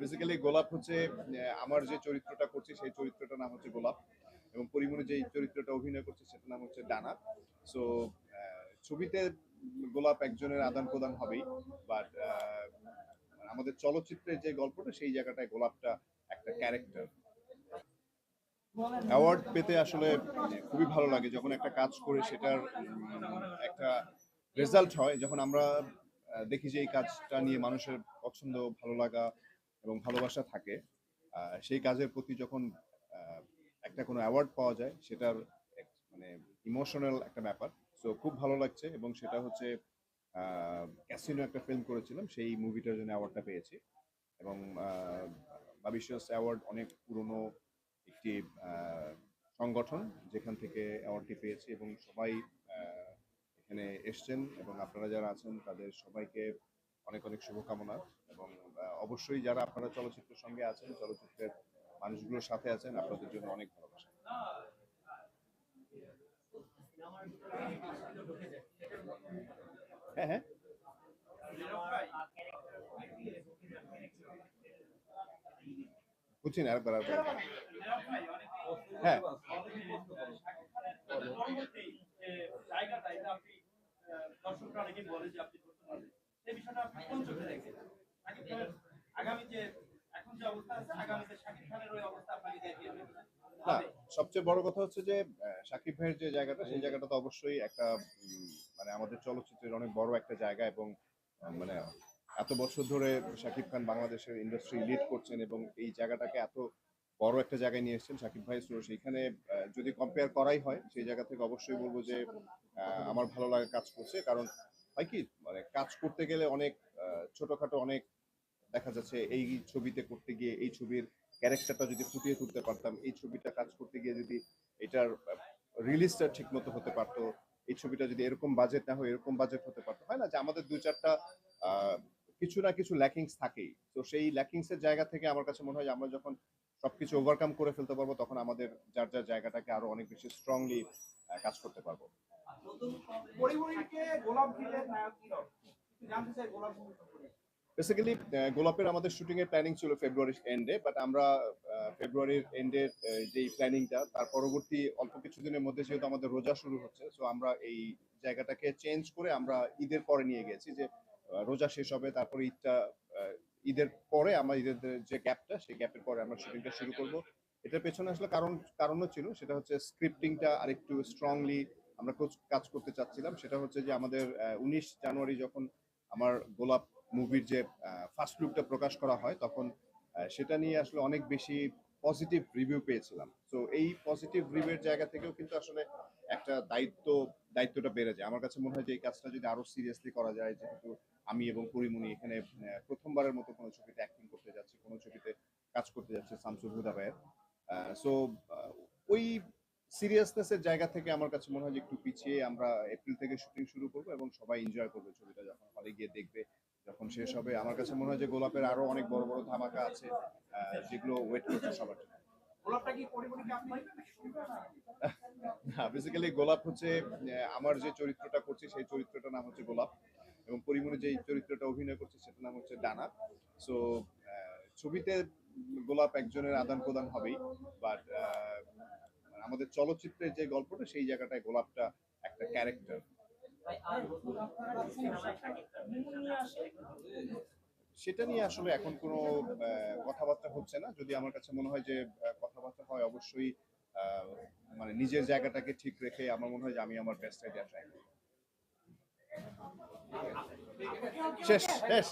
Basically গোলাপ হচ্ছে আমার যে চরিত্রটা করছি, সেই চরিত্রটার নাম হচ্ছে গোলাপ। এবং পরিমণি যে চরিত্রটা অভিনয় করছে, সেটার নাম হচ্ছে ডানা। সো ছবিতে গোলাপ একজনের আদান প্রদান হবেই। বাট আমাদের চলচ্চিত্রের যে গল্পটা, সেই জায়গাটায় গোলাপটা একটা ক্যারেক্টার অ্যাওয়ার্ড পেতে আসলে খুবই ভালো লাগে। যখন একটা কাজ করে, সেটার একটা রেজাল্ট হয়, যখন আমরা দেখি যে এই কাজটা নিয়ে মানুষের পছন্দ, ভালো লাগা এবং ভালোবাসা থাকে। সেই কাজের প্রতি যখন একটা কোনো অ্যাওয়ার্ড পাওয়া যায়, সেটার মানে ইমোশনাল একটা ব্যাপার। সো খুব ভালো লাগছে এবং সেটা হচ্ছে ক্যাসিনো একটা ফিল্ম করেছিলাম, সেই মুভিটার জন্য অ্যাওয়ার্ডটা পেয়েছি। এবং বাবিশিয়াস অ্যাওয়ার্ড অনেক পুরনো একটি সংগঠন, যেখান থেকে অ্যাওয়ার্ডটি পেয়েছি এবং সবাই এখানে এসছেন এবং আপনারা যারা আছেন, তাদের সবাইকে অনেক অনেক শুভকামনা এবং অবশ্যই যারা আপনারা চলচ্চিত্রের সঙ্গে আছেন, চলচ্চিত্রের মানুষগুলোর সাথে আছেন, আপনাদের জন্য অনেক ভালোবাসা। হ্যাঁ হ্যাঁ। বুঝছি না, আরেকবার হ্যাঁ। দর্শকরা অনেকেই বলে যে আপনি করতে এই বিষয়টা আপনি কোন চোখে দেখেন? আগামী যে এখন যে অবস্থা আছে শাকিব খানের ওই অবস্থা আপনাকে দেখিয়ে সবচেয়ে বড় কথা হচ্ছে যে শাকিব ভাইয়ের যে জায়গাটা, সেই জায়গাটা তো অবশ্যই একটা মানে আমাদের চলচ্চিত্রের অনেক বড় একটা জায়গা এবং মানে এত বছর ধরে শাকিব খান বাংলাদেশের ইন্ডাস্ট্রি লিড করছেন এবং এই জায়গাটাকে এত বড় একটা জায়গায় নিয়ে এসেছেন সাকিব ভাই। তো সেইখানে যদি কম্পেয়ার করাই হয়, সেই জায়গা থেকে অবশ্যই বলব যে আমার ভালো লাগে কাজ করছে। কারণ, হয় কি মানে কাজ করতে গেলে অনেক ছোটখাটো অনেক দেখা যাচ্ছে, এই ছবিতে করতে গিয়ে, এই ছবির ক্যারেক্টারটা যদি ফুটিয়ে তুলতে পারতাম, এই ছবিটা কাজ করতে গিয়ে যদি এটার রিলিজটা ঠিক মতো হতে পারতো, এই ছবিটা যদি এরকম বাজেট না হয়, এরকম বাজেট হতে পারতো, হয় না যে আমাদের দুই চারটা কিছু না কিছু ল্যাকিংস থাকেই। তো সেই ল্যাকিংস এর জায়গা থেকে আমার কাছে মনে হয় আমরা যখন সবকিছু ওভারকাম করে ফেলতে পারব তখন আমাদের যার যার জায়গাটাকে আরও অনেক বেশি স্ট্রংলি কাজ করতে পারব। বেসিক্যালি গোলাপের আমাদের শুটিং এর প্ল্যানিং ছিল ফেব্রুয়ারির এন্ডে বাট আমরা ফেব্রুয়ারির এন্ডের যেই প্ল্যানিংটা তার পরবর্তী অল্প কিছুদিনের মধ্যে যেহেতু আমাদের রোজা শুরু হচ্ছে সো আমরা এই জায়গাটাকে চেঞ্জ করে আমরা ঈদের পরে নিয়ে গেছি যে রোজা শেষ হবে তারপরে ঈদটা ঈদের পরে আমরা ঈদের যে গ্যাপটা সেই গ্যাপের পরে আমরা শুটিংটা শুরু করব। এটার পেছনে আসলে কারণ, কারণও ছিল, সেটা হচ্ছে স্ক্রিপ্টিংটা আরেকটু স্ট্রংলি আমরা কাজ করতে চাচ্ছিলাম। সেটা হচ্ছে যে আমাদের উনিশ জানুয়ারি যখন আমার গোলাপ মুভির যে ফার্স্ট লুকটা প্রকাশ করা হয়, তখন সেটা নিয়ে আসলে অনেক বেশি পজিটিভ রিভিউ পেয়েছিলাম। তো এই পজিটিভ রিভিউর জায়গা থেকেও কিন্তু আসলে একটা দায়িত্ব, দায়িত্বটা বেড়ে যায়। আমার কাছে মনে হয় যে এই কাজটা যদি আরও সিরিয়াসলি করা যায়, যেহেতু আমি এবং পরিমণি এখানে প্রথমবারের মতো কোনো ছবিতে অ্যাক্টিং করতে যাচ্ছি, কোনো ছবিতে কাজ করতে যাচ্ছে শামসুল হুদা ভাইয়ের। সো ওই সিরিয়াসনেসের জায়গা থেকে আমার কাছে মনে হয় যে একটু পিছিয়ে আমরা এপ্রিল থেকে শুটিং শুরু করব এবং সবাই এনজয় করবে ছবিটা যখন হলে গিয়ে দেখবে। যখন শেষ হবে আমার কাছে মনে হয় যে গোলাপের আরও অনেক বড় বড় ধামাকা আছে যেগুলো ওয়েট করছে সবার জন্য। না বেসিক্যালি গোলাপ হচ্ছে আমার যে চরিত্রটা করছি সেই চরিত্রটার নাম হচ্ছে গোলাপ এবং পরিমণি যে চরিত্রটা অভিনয় করছে সেটার নাম হচ্ছে ডানা। সো ছবিতে গোলাপ একজনের আদান প্রদান হবেই বাট আমাদের চলচ্চিত্রের যে গল্পটা সেই জায়গাটায় গোলাপটা একটা ক্যারেক্টার সেটা নিয়ে আসলে এখন কোনো কথাবার্তা হচ্ছে না। যদি আমার কাছে মনে হয় যে কথাবার্তা হয়, অবশ্যই মানে নিজের জায়গাটাকে ঠিক রেখে আমার মনে হয় যে আমি আমার বেস্ট আইডিয়া ট্রাই করব শেষ শেষ।